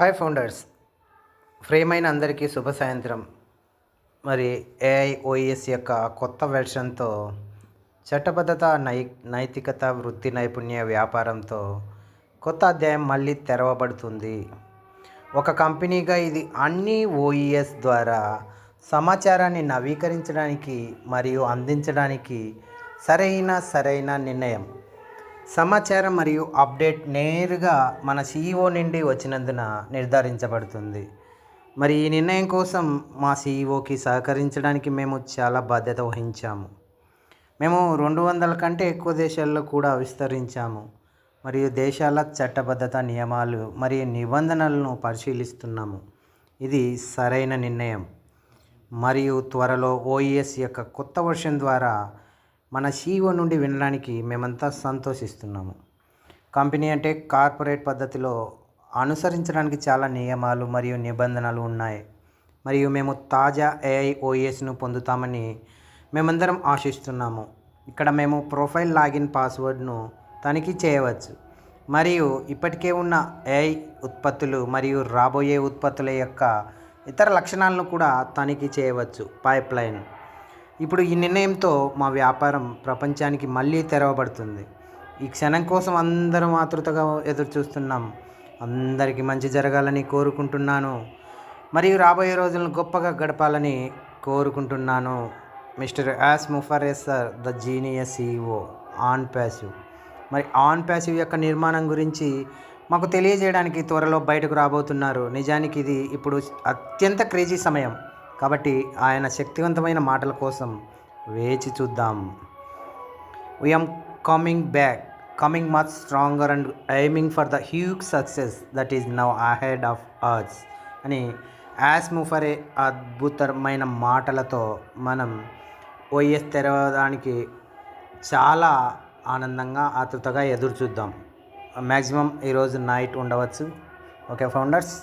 Hi founders ఫ్రేమైన అందరికీ శుభ సాయంత్రం. మరి ఏఐఓఎస్ యొక్క కొత్త వెర్షన్తో చట్టబద్ధత నై నైతికత వృత్తి నైపుణ్య వ్యాపారంతో కొత్త అధ్యాయం మళ్ళీ తెరవబడుతుంది. ఒక కంపెనీగా ఇది అన్ని ఓఈఎస్ ద్వారా సమాచారాన్ని నవీకరించడానికి మరియు అందించడానికి సరైన సరైన నిర్ణయం. సమాచారం మరియు అప్డేట్ నేరుగా మన సీఈఓ నుండి వచ్చినందున నిర్ధారించబడుతుంది. మరి ఈ నిర్ణయం కోసం మా సీఈఓకి సహకరించడానికి మేము చాలా బాధ్యత వహించాము. మేము రెండు వందల కంటే ఎక్కువ దేశాల్లో కూడా విస్తరించాము. మరియు దేశాల చట్టబద్ధత నియమాలు మరియు నిబంధనలను పరిశీలిస్తున్నాము. ఇది సరైన నిర్ణయం. మరియు త్వరలో ఓఈఎస్ యొక్క కొత్త వర్షన్ ద్వారా మన సీఈఓ నుండి వినడానికి మేమంతా సంతోషిస్తున్నాము. కంపెనీ అంటే కార్పొరేట్ పద్ధతిలో అనుసరించడానికి చాలా నియమాలు మరియు నిబంధనలు ఉన్నాయి. మరియు మేము తాజా ఏఐ ఓఎస్ను పొందుతామని మేమందరం ఆశిస్తున్నాము. ఇక్కడ మేము ప్రొఫైల్ లాగిన్ పాస్వర్డ్ను తనిఖీ చేయవచ్చు. మరియు ఇప్పటికే ఉన్న ఏఐ ఉత్పత్తులు మరియు రాబోయే ఉత్పత్తుల యొక్క ఇతర లక్షణాలను కూడా తనిఖీ చేయవచ్చు. పైప్ లైన్ ఇప్పుడు ఈ నిర్ణయంతో మా వ్యాపారం ప్రపంచానికి మళ్ళీ తెరవబడుతుంది. ఈ క్షణం కోసం అందరం ఆతృతగా ఎదురు చూస్తున్నాం అందరికీ మంచి జరగాలని కోరుకుంటున్నాను. మరియు రాబోయే రోజులను గొప్పగా గడపాలని కోరుకుంటున్నాను. Mister Yas sir the genius EO on passive. మరి ఆన్ ప్యాసివ్ యొక్క నిర్మాణం గురించి మాకు తెలియజేయడానికి త్వరలో బయటకు రాబోతున్నారు. నిజానికి ఇది ఇప్పుడు అత్యంత క్రేజీ సమయం. కాబట్టి ఆయన శక్తివంతమైన మాటల కోసం వేచి చూద్దాం. VM coming back coming much stronger and aiming for the huge success that is now ahead of ours అని యాస్ ముఫరే అద్భుతమైన మాటలతో మనం ఓఎస్ తెరవడానికి చాలా ఆనందంగా ఆతృతగా ఎదురు చూద్దాం మ్యాక్సిమం ఈరోజు నైట్ ఉండవచ్చు. Okay founders